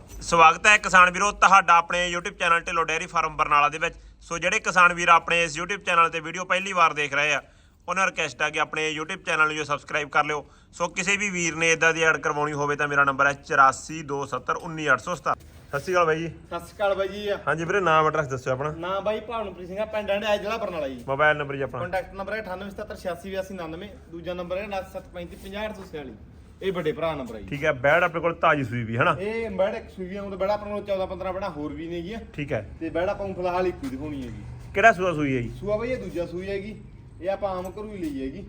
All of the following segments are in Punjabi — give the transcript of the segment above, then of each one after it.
ਸਵਾਗਤ ਹੈ ਕਿਸਾਨ ਵੀਰੋ ਤੁਹਾਡਾ ਆਪਣੇ YouTube channel Dhillon dairy farm Barnala ਦੇ ਵਿੱਚ। ਸੋ ਜਿਹੜੇ ਕਿਸਾਨ ਵੀਰ ਆਪਣੇ ਇਸ YouTube ਚੈਨਲ ਤੇ ਵੀਡੀਓ ਪਹਿਲੀ ਵਾਰ ਦੇਖ ਰਹੇ ਆ ਉਹਨਾਂ ਰਿਕਵੈਸਟ ਆ ਕਿ ਆਪਣੇ YouTube ਚੈਨਲ ਨੂੰ ਜੋ ਸਬਸਕ੍ਰਾਈਬ ਕਰ ਲਿਓ। ਸੋ ਕਿਸੇ ਵੀ ਵੀਰ ਨੇ ਇਦਾਂ ਦੀ ਐਡ ਕਰਵਾਉਣੀ ਹੋਵੇ ਤਾਂ ਮੇਰਾ ਨੰਬਰ ਹੈ 8427191817 ਸਤਿ ਸ਼੍ਰੀ ਅਕਾਲ ਬਾਈ ਜੀ। ਸਤਿ ਸ਼੍ਰੀ ਅਕਾਲ ਬਾਈ ਜੀ। ਹਾਂਜੀ ਵੀਰੇ ਨਾਮ ਐਡਰੈਸ ਦੱਸਿਓ ਆਪਣਾ। ਨਾਂ ਬਾਈ ਭਾਵਨਪ੍ਰੀਤ ਸਿੰਘ ਆ ਪਿੰਡ ਅੰਡਿਆ ਜ਼ਿਲ੍ਹਾ ਬਰਨਾਲਾ ਜੀ। ਮੋਬਾਈਲ ਨੰਬਰ ਜੀ ਆਪਣਾ। ਕੰਟੈਕਟ ਨੰਬਰ ਹੈ 9877868299 ਦੂਜਾ ਨੰਬਰ ਹੈ 9735500846 ਇਹ ਵੱਡੇ ਭਰਾ ਨੰਬਰ ਜੀ। ਠੀਕ ਹੈ ਬੈੜ ਆਪਣੇ ਕੋਲ ਤਾਜੀ ਸੂਈ ਵੀ ਹਨਾ? ਇਹ ਬੈੜ ਇੱਕ ਸੂਈਆਂ ਉਹ ਬੈੜਾ ਆਪਣੇ ਕੋਲ 14 15 ਬੈੜਾ ਹੋਰ ਵੀ ਨੇਗੀਆਂ। ਠੀਕ ਹੈ। ਤੇ ਬੈੜਾ ਆਪਾਂ ਨੂੰ ਫਿਲਹਾਲ ਇੱਕ ਹੀ ਦਿਖਾਉਣੀ ਹੈਗੀ। ਕਿਹੜਾ ਸੂਆ ਸੂਈ ਹੈ ਜੀ? ਸੂਆ ਬਾਈ ਇਹ ਦੂਜਾ ਸੂਈ ਹੈਗੀ। ਇਹ ਆਪਾਂ ਆਮ ਘਰੂ ਹੀ ਲਈ ਹੈਗੀ।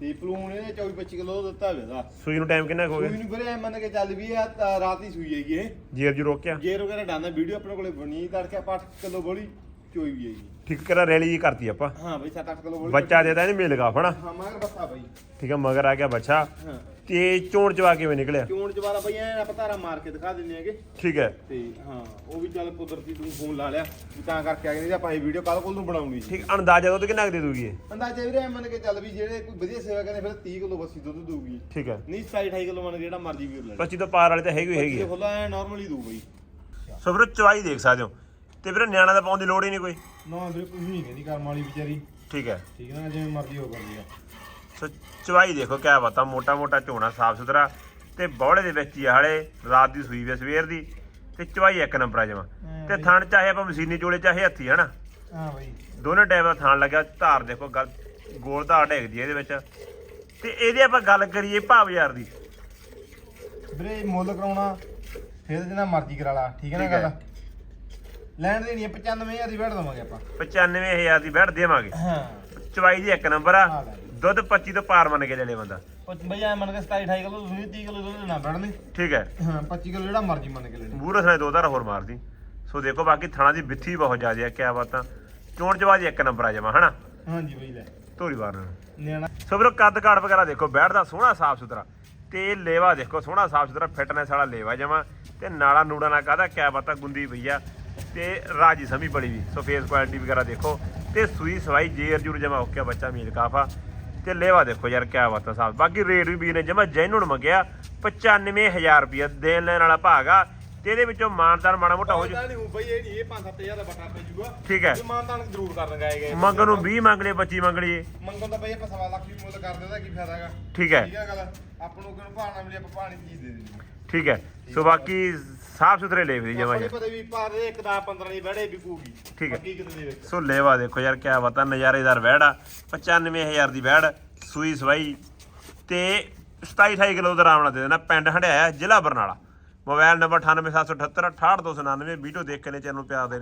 ਤੇ ਪਲੂਣ ਇਹਨੇ 24 25 ਕਿਲੋ ਦਿੱਤਾ ਹੋਇਆ ਦਾ ਸੂਈ ਨੂੰ ਟਾਈਮ ਕਿੰਨਾ ਕੁ ਹੋ ਸੂਈ ਗਿਆ ਨੂੰ ਵੀਰੇ ਐਂ ਮੰਨ ਕੇ ਚੱਲ ਵੀ ਆ ਤਾਂ ਰਾਤ ਹੀ ਸੂਈ ਹੈਗੀ ਇਹ। ਜੀਰ ਜੀ ਰੋਕਿਆ? ਗੇਰ ਵਗੈਰਾ ਡਾਂਦਾ ਵੀਡੀਓ ਆਪਣੇ ਕੋਲੇ ਬਣੀ ਤੜਕੇ ਆਪਾਂ 8 ਕਿਲੋ ਬੋਲੀ ਚੋਈ ਵੀ ਹੈਗੀ। ਠੀਕ ਕਰਾ ਰੈਲੀ ਜੀ ਕਰਤੀ ਆਪਾਂ? ਹਾਂ ਬਈ 7-8 ਕਿਲੋ ਬੋਲੀ। ਬੱਚਾ ਦੇਦਾ ਇਹਨੇ ਮੇਲ ਗਾਫ ਹਨਾ ਹਾਂ ਮਗਰ ਬੱਸਾ ਬਾਈ। ਠੀਕ ਹੈ ਮਗਰ ਆ ਗਿਆ ਬੱਚਾ। ਹਾਂ। ਤੇ ਚੋਣ ਚਵਾ ਕਿਵੇਂ ਨਿਕਲਿਆ? ਚੋਣ ਜਵਾਰਾ ਬਈ ਐ ਆਪਾਂ ਧਾਰਾ ਮਾਰ ਕੇ ਦਿਖਾ ਦਿੰਨੇ ਹੈਗੇ। ਠੀਕ ਹੈ। ਤੇ ਹਾਂ ਉਹ ਵੀ ਚੱਲ ਕੁਦਰਤੀ ਤੂੰ ਫੋਨ ਲਾ ਲਿਆ ਵੀ ਤਾਂ ਕਰਕੇ ਆ ਗਏ ਨਹੀਂ ਆਪਾਂ ਇਹ ਵੀਡੀਓ ਕੱਲ ਕੋਲ ਨੂੰ ਬਣਾਉਣੀ ਸੀ ਠੀਕ ਅੰਦਾਜ਼ਾ ਦੁੱਧ ਕਿੰਨਾ ਕੁ ਦੇ ਦੂਗੀ ਇਹ? ਅੰਦਾਜ਼ੇ ਵੀਰੇ ਐਂ ਮੰਨ ਕੇ ਚੱਲ ਵੀ ਜਿਹੜੇ ਕੋਈ ਵਧੀਆ ਸੇਵਾ ਕਰਦੇ ਫਿਰ 30 ਕਿਲੋ ਬੱਸੀ ਦੁੱਧ ਦਊਗੀ। ਠੀਕ ਹੈ। ਨਹੀਂ 27 28 ਕਿਲੋ ਮੰਨ ਕੇ ਜਿਹੜਾ ਮਰਜ਼ੀ ਵੀਰ ਲੈ 25 ਤੋਂ ਪਾਰ ਵਾਲੀ ਤਾਂ ਹੈਗੀ ਹੀ ਹੈਗੀ ਹੈ ਖੁੱਲਾ ਐ ਨਾਰਮਲੀ ਦੂ ਬਈ। ਸੋ ਵੀਰੋ ਚਵਾਈ ਦੇਖ ਸਕਦੇ ਹੋ। ਤੇ ਵੀਰੇ ਨਿਆਣਾ ਦਾ ਪਾਉਣ ਦੀ ਲੋੜ ਹੀ ਨਹੀਂ ਕੋਈ। ਨਾ ਵੀਰੇ ਕੁਝ ਨਹੀਂ ਕਹਿੰਦੀ ਕਰਮ ਵਾਲੀ ਵਿਚਾਰੀ। ਠੀਕ ਹੈ। ਠੀਕ ਨਾ ਜਿਵੇਂ ਮਰਜ਼ੀ ਹੋ ਕਰਦੀ ਆ। ਸੋ ਚਵਾਈ ਦੇਖੋ ਕਿਆ ਬਾਤਾਂ ਮੋਟਾ ਮੋਟਾ ਝੋਣਾ ਸਾਫ਼ ਸੁਥਰਾ ਤੇ ਬੌੜੇ ਦੇ ਵਿੱਚ ਹੀ ਹਲੇ ਰਾਤ ਦੀ ਸੂਈ ਵੇ ਸਵੇਰ ਦੀ ਤੇ ਚਵਾਈ ਇੱਕ ਨੰਬਰ ਆ ਜਮਾ। ਤੇ ਥਣ ਚਾਹੇ ਆਪਾਂ ਮਸ਼ੀਨੀ ਚੋਲੇ ਚਾਹੇ ਹੱਥੀ ਹਨਾ? ਹਾਂ ਬਈ। ਦੋਨੇ ਟਾਈਮ ਦਾ ਥਣ ਲੱਗਿਆ ਧਾਰ ਦੇਖੋ ਗੱਲ ਗੋਲ ਧਾਰ ਡੇਗਦੀ ਇਹਦੇ ਵਿੱਚ। ਤੇ ਇਹਦੇ ਆਪਾਂ ਗੱਲ ਕਰੀਏ ਭਾਵ ਯਾਰ ਦੀ। ਵੀਰੇ ਮੁੱਲ ਕਰਾਉਣਾ ਫਿਰ ਜਿੰਨਾ ਮਰਜ਼ੀ ਕਰਾ ਲਾ ਠੀਕ ਹੈ ਨਾ। ਗੱਲ? ਲੈਣ ਦੇਣੀ ਹੈ 95000 ਦੀ ਬੈਠ ਦਵਾਂਗੇ ਆਪਾਂ। 95000 ਦੀ ਬੈਠ ਦੇਵਾਂਗੇ। ਹਾਂ। ਚਵਾਈ ਦੀ ਇੱਕ ਨੰਬਰ ਆ। ਦੁੱਧ 25 ਤੋਂ ਪਾਰ ਮੰਨ ਕੇ ਲੈ ਲੇ ਬੰਦਾ। ਬਈ ਐ ਮੰਨ ਕੇ 27 28 ਕਿਲੋ ਤੁਸੀਂ 30 ਕਿਲੋ ਦੁੱਧ ਨਾ ਬੈਠਣੇ ਠੀਕ ਹੈ। ਹਾਂ 25 ਕਿਲੋ ਜਿਹੜਾ ਮਰਜ਼ੀ ਮੰਨ ਕੇ ਲੈਣੇ ਬੂਰੇ ਸਾਰੇ ਦੋ ਧਾਰ ਹੋਰ ਮਾਰਦੀ। ਸੋ ਦੇਖੋ ਬਾਕੀ ਥਣਾ ਦੀ ਬਿੱਥੀ ਬਹੁਤ ਜ਼ਿਆਦਾ ਆ ਕਿਆ ਬਾਤਾਂ। ਚੋਣ ਚਵਾਜ ਇੱਕ ਨੰਬਰ ਆ ਜਮਾ ਹਨਾ? ਹਾਂਜੀ ਬਈ ਲੈ। ਧੋਰੀ ਵਾਰ ਨੂੰ ਨਿਆਣਾ। ਸੋ ਵੀਰੋ ਕੱਦ ਕਾੜ ਵਗੈਰਾ ਦੇਖੋ ਬੈਠਦਾ ਸੋਹਣਾ ਸਾਫ਼ ਸੁਥਰਾ। ਤੇ ਲੇਵਾ ਦੇਖੋ ਸੋਹਣਾ ਸਾਫ਼ ਸੁਥਰਾ ਫਿਟਨੈਸ ਵਾਲਾ ਲੇਵਾ ਜਮਾ। ਤੇ ਨਾਲਾ ਨੂੜਾ ਨਾ ਕਾਹਦਾ ਕਿਆ ਬਾਤਾਂ ਗੁੰਦੀ ਪਈ ਆ। ਤੇ ਰਾਜੀ ਸਮੀ ਬੜੀ ਵੀ ਸੋ ਫੇਸ ਕੁਆਲਿਟੀ ਵਗੈਰਾ ਦੇਖੋ। ਤੇ ਸੂਈ ਸਵਾਈ ਜੇਰ ਜੁਰ ਜਮਾ ਓਕੇ ਬੱਚਾ ਮੀਲ ਕਾਫਾ। ਤੇ ਲੇਵਾ ਦੇਖੋ ਯਾਰ ਕਿਆ ਬਾਤਾਂ ਸਾਹਿਬ ਬਾਕੀ ਰੇਟ ਵੀ ਵੀਰ ਨੇ ਜਮਾ ਜੈਨੂਨ ਮੰਗਿਆ 95000 ਰੁਪਇਆ ਦੇਣ ਲੈਣ ਵਾਲਾ ਭਾਗ ਆ। ਤੇ ਇਹਦੇ ਵਿੱਚੋਂ ਮਾਨਦਾਰ ਮਾੜਾ ਮੋਟਾ ਹੋ ਜਾ। ਨਹੀਂ ਹੋ ਬਈ ਇਹ ਨਹੀਂ ਇਹ 5-7000 ਦਾ ਬਟਾ ਪੈ ਜੂਗਾ। ਠੀਕ ਹੈ। ਇਹ ਮਾਨਤਾਨ ਜ਼ਰੂਰ ਕਰਨ ਗਏ ਗਏ ਮੰਗਣ ਨੂੰ 20 ਮੰਗ ਲਏ 25 ਮੰਗ ਲਈਏ। ਮੰਗਣ ਦਾ ਬਈ ਆਪਾਂ ਸਵਾ ਲੱਖ ਵੀ ਮੁੱਲ ਕਰ ਦਿੰਦਾ ਕੀ ਫਾਇਦਾ ਹੈਗਾ। ਠੀਕ ਹੈ। ਠੀਕ ਹੈ ਗੱਲ ਆਪਾਂ ਨੂੰ ਕਿਉਂ ਭਾਣਾ ਮਿਲੇ ਆਪਾਂ ਭਾਣੀ ਚੀਜ਼ ਦੇ ਦੇਣੀ ਠੀਕ ਹੈ। ਸੋ ਬਾਕੀ ਸਾਫ਼ ਸੁਥਰੇ ਲੇਵੇ ਦੀ ਜਮਾ ਆਪਾਂ ਪਤਾ ਵੀ ਪਰ ਇੱਕ ਦਾ 15 ਦੀ ਬੜੇ ਵਿਕੂਗੀ ਠੀਕ ਹੈ। ਸੋ ਲੇਵਾ ਦੇਖੋ ਯਾਰ ਕਿਆ ਬਤਾ ਨਜ਼ਾਰੇਦਾਰ ਵਹਿੜ ਆ 95000 ਦੀ ਵਹਿੜ ਸੂਈ ਸਵਾਈ ਤੇ 27 28 ਕਿਲੋ ਦਾ ਆਰਾਮ ਨਾਲ ਦੇ ਦੇਣਾ ਪਿੰਡ ਹੰਡਿਆਇਆ ਜ਼ਿਲ੍ਹਾ ਬਰਨਾਲਾ। ਮੋਬਾਈਲ ਨੰਬਰ 98778 68299 ਵੀਡੀਓ ਦੇਖ ਕੇ ਨੇ ਚੈਨਲ ਨੂੰ ਪਿਆਰ ਦੇ